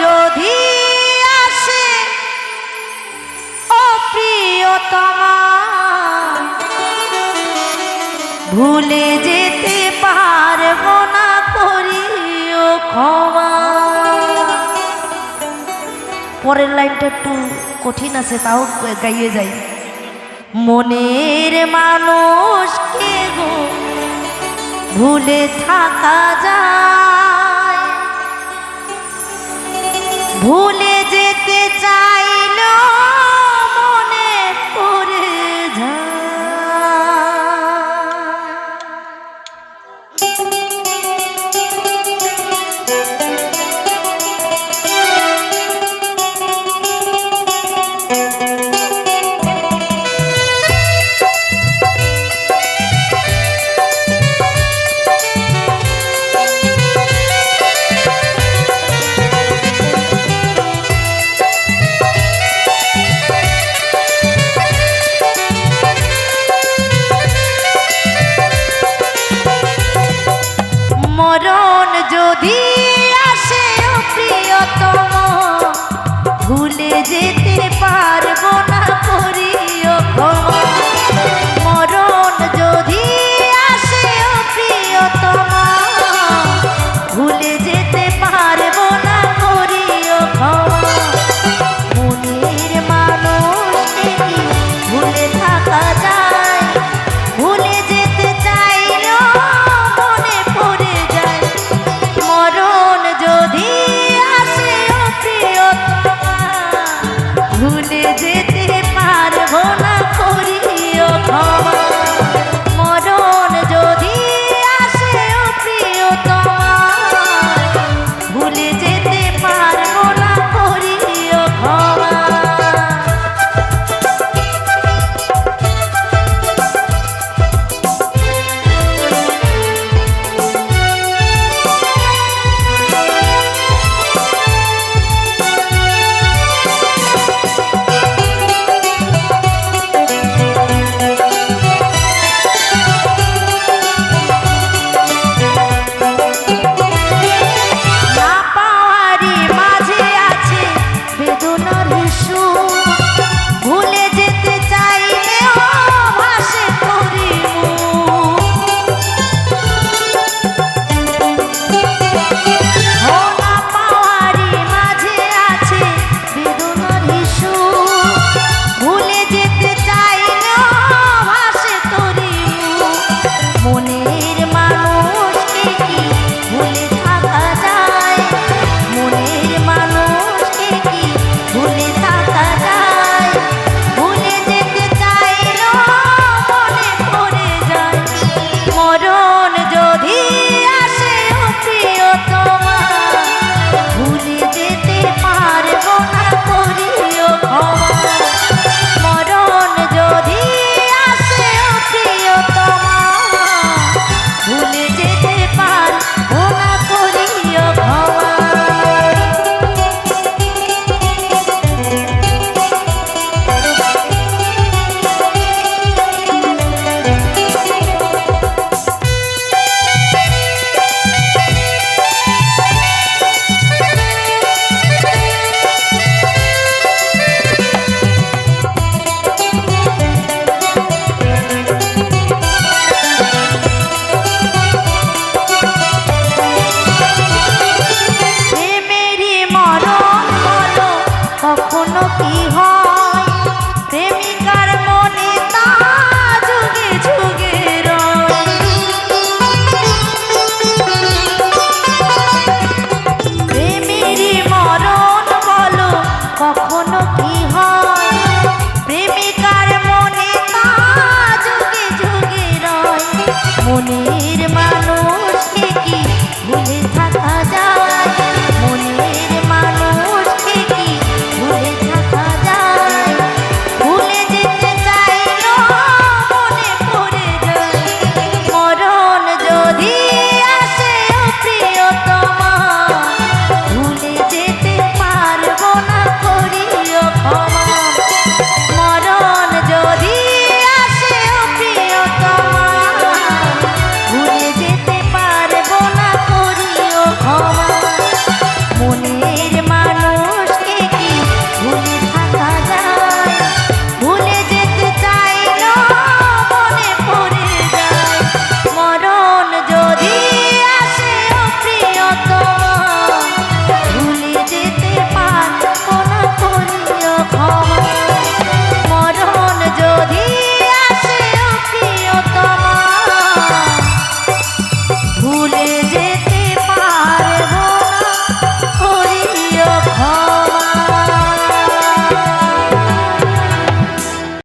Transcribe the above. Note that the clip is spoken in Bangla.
যদি আসে, ও প্রিয়তমা, ভুলে যেতে পারব না, করিও ক্ষমা। পরের লাইনটা একটু কঠিন আছে, তাও গাইয়ে যাই। মনের মানুষকে গো? ভুলে থাকা যায়। যদি যেতে পারব না করি